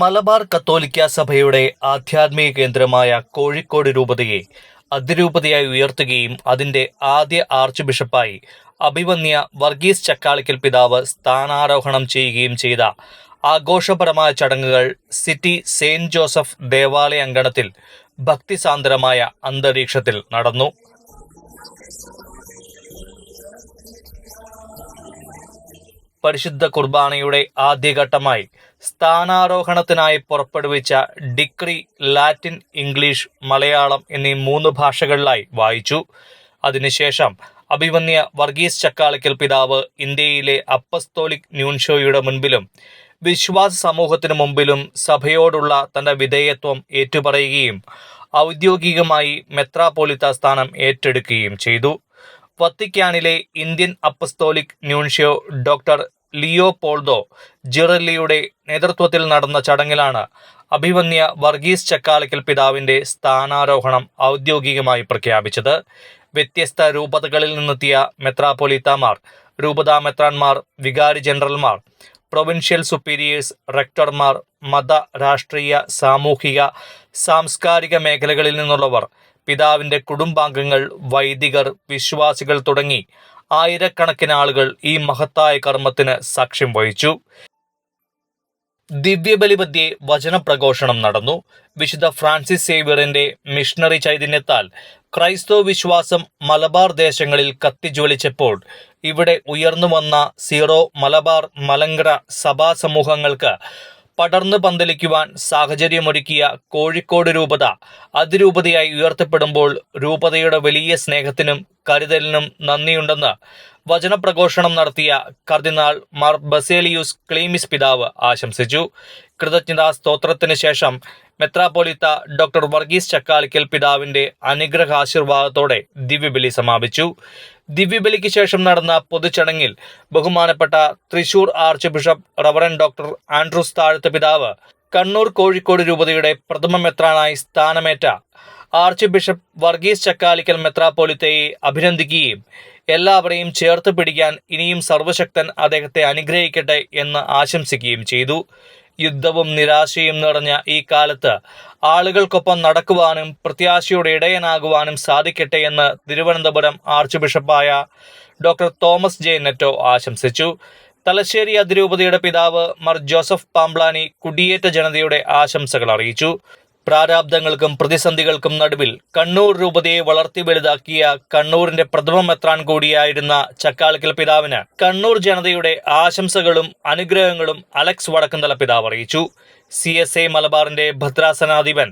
മലബാർ കത്തോലിക്ക സഭയുടെ ആധ്യാത്മിക കേന്ദ്രമായ കോഴിക്കോട് രൂപതയെ അതിരൂപതയായി ഉയർത്തുകയും അതിന്റെ ആദ്യ ആർച്ച് ബിഷപ്പായി അഭിവന്യ വർഗീസ് ചക്കാളിക്കൽ പിതാവ് സ്ഥാനാരോഹണം ചെയ്യുകയും ചെയ്ത ആഘോഷപരമായ ചടങ്ങുകൾ സിറ്റി സെയിന്റ് ജോസഫ് ദേവാലയ അങ്കണത്തിൽ ഭക്തിസാന്ദ്രമായ അന്തരീക്ഷത്തിൽ നടന്നു. പരിശുദ്ധ കുർബാനയുടെ ആദ്യഘട്ടമായി സ്ഥാനാരോഹണത്തിനായി പുറപ്പെടുവിച്ച ഡിക്രി ലാറ്റിൻ ഇംഗ്ലീഷ് മലയാളം എന്നീ മൂന്ന് ഭാഷകളിലായി വായിച്ചു. അതിനുശേഷം അഭിമന്യ വർഗീസ് ചക്കാളിക്കൽ പിതാവ് ഇന്ത്യയിലെ അപ്പസ്തോലിക് ന്യൂൻഷോയുടെ മുൻപിലും വിശ്വാസ സമൂഹത്തിനു മുമ്പിലും സഭയോടുള്ള തന്റെ വിധേയത്വം ഏറ്റുപറയുകയും ഔദ്യോഗികമായി മെത്രാപോലിത്ത സ്ഥാനം ഏറ്റെടുക്കുകയും ചെയ്തു. വത്തിക്കാനിലെ Indian apostolic nuncio doctor Leopoldo ജിറല്ലിയുടെ നേതൃത്വത്തിൽ നടന്ന ചടങ്ങിലാണ് അഭിമന്യ വർഗീസ് ചക്കാലക്കൽ പിതാവിന്റെ സ്ഥാനാരോഹണം ഔദ്യോഗികമായി പ്രഖ്യാപിച്ചത്. വ്യത്യസ്ത രൂപതകളിൽ നിന്നെത്തിയ മെത്രാപ്പൊലീത്താമാർ രൂപതാ മെത്രാൻമാർ വികാരി ജനറൽമാർ പ്രൊവിൻഷ്യൽ സുപ്പീരിയേഴ്സ് റെക്ടർമാർ മത രാഷ്ട്രീയ സാമൂഹിക സാംസ്കാരിക മേഖലകളിൽ നിന്നുള്ളവർ പിതാവിന്റെ കുടുംബാംഗങ്ങൾ വൈദികർ വിശ്വാസികൾ തുടങ്ങി ആയിരക്കണക്കിന് ആളുകൾ ഈ മഹത്തായ കർമ്മത്തിന് സാക്ഷ്യം വഹിച്ചു. ദിവ്യബലി മധ്യേ വചനപ്രഘോഷണം നടന്നു. വിശുദ്ധ ഫ്രാൻസിസ് സേവ്യറിന്റെ മിഷണറി ചൈതന്യത്താൽ ക്രൈസ്തവ വിശ്വാസം മലബാർ ദേശങ്ങളിൽ കത്തിജ്വലിച്ചപ്പോൾ ഇവിടെ ഉയർന്നു വന്ന സീറോ മലബാർ മലങ്കര സഭാ സമൂഹങ്ങൾക്ക് പടർന്നു പന്തലിക്കുവാൻ സാഹചര്യമൊരുക്കിയ കോഴിക്കോട് രൂപത അതിരൂപതയായി ഉയർത്തപ്പെടുമ്പോൾ രൂപതയുടെ വലിയ സ്നേഹത്തിനും കരുതലിനും നന്ദിയുണ്ടെന്ന് വചനപ്രഘോഷണം നടത്തിയ കർദിനാൾ മാർ ബസേലിയൂസ് ക്ലീമിസ് പിതാവ് ആശംസിച്ചു. കൃതജ്ഞതാ സ്തോത്രത്തിന് ശേഷം മെത്രാപോലിത്ത ഡോക്ടർ വർഗീസ് ചക്കാലിക്കൽ പിതാവിന്റെ അനുഗ്രഹാശീർവാദത്തോടെ ദിവ്യബലി സമാപിച്ചു. ദിവ്യബലിക്ക് ശേഷം നടന്ന പൊതുചടങ്ങിൽ ബഹുമാനപ്പെട്ട Thrissur archbishop reverend doctor Andrews Thazhath പിതാവ് കണ്ണൂർ കോഴിക്കോട് രൂപതയുടെ പ്രഥമ മെത്രാനായി സ്ഥാനമേറ്റ ആർച്ച് ബിഷപ്പ് വർഗീസ് ചക്കാലിക്കൽ മെത്രാപോലിത്തയെ അഭിനന്ദിക്കുകയും എല്ലാവരെയും ചേർത്ത് പിടിക്കാൻ ഇനിയും സർവശക്തൻ അദ്ദേഹത്തെ അനുഗ്രഹിക്കട്ടെ എന്ന് ആശംസിക്കുകയും ചെയ്തു. യുദ്ധവും നിരാശയും നിറഞ്ഞ ഈ കാലത്ത് ആളുകൾക്കൊപ്പം നടക്കുവാനും പ്രത്യാശയുടെ ഇടയനാകുവാനും സാധിക്കട്ടെ എന്ന് തിരുവനന്തപുരം ആർച്ച് ബിഷപ്പായ ഡോക്ടർ തോമസ് ജെ നെറ്റോ ആശംസിച്ചു. തലശ്ശേരി അതിരൂപതയുടെ പിതാവ് മർ ജോസഫ് പാംബ്ലാനി കുടിയേറ്റ ജനതയുടെ ആശംസകൾ അറിയിച്ചു. പ്രാരാബ്ദങ്ങൾക്കും പ്രതിസന്ധികൾക്കും നടുവിൽ കണ്ണൂർ രൂപതയെ വളർത്തി വലുതാക്കിയ കണ്ണൂരിന്റെ പ്രഥമ മെത്രാൻ കൂടിയായിരുന്ന ചക്കാളിക്കൽ പിതാവിന് കണ്ണൂർ ജനതയുടെ ആശംസകളും അനുഗ്രഹങ്ങളും അലക്സ് വടക്കുന്തല പിതാവ് അറിയിച്ചു. സി എസ് എ മലബാറിന്റെ ഭദ്രാസനാധിപൻ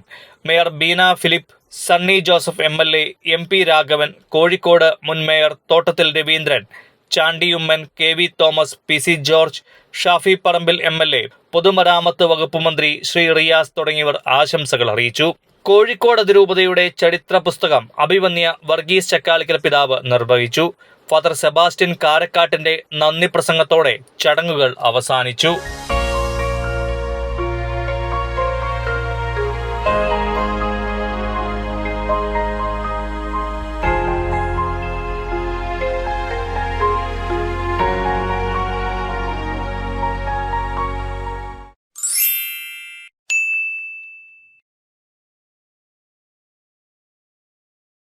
mayor Beena Philip Sunny Joseph M L A M P Raghavan Kozhikode മുൻ mayor Thottathil Raveendran Chandy Oommen K V Thomas P C George Shafi Parambil M L A പൊതുമരാമത്ത് വകുപ്പ് മന്ത്രി ശ്രീ റിയാസ് തുടങ്ങിയവർ ആശംസകൾ അറിയിച്ചു. കോഴിക്കോട് അതിരൂപതയുടെ ചരിത്ര പുസ്തകം അഭിവന്യ വർഗീസ് ചക്കാലിക്കൽ പിതാവ് നിർവഹിച്ചു. ഫാദർ സെബാസ്റ്റ്യൻ കാരക്കാട്ടിന്റെ നന്ദി പ്രസംഗത്തോടെ ചടങ്ങുകൾ അവസാനിച്ചു.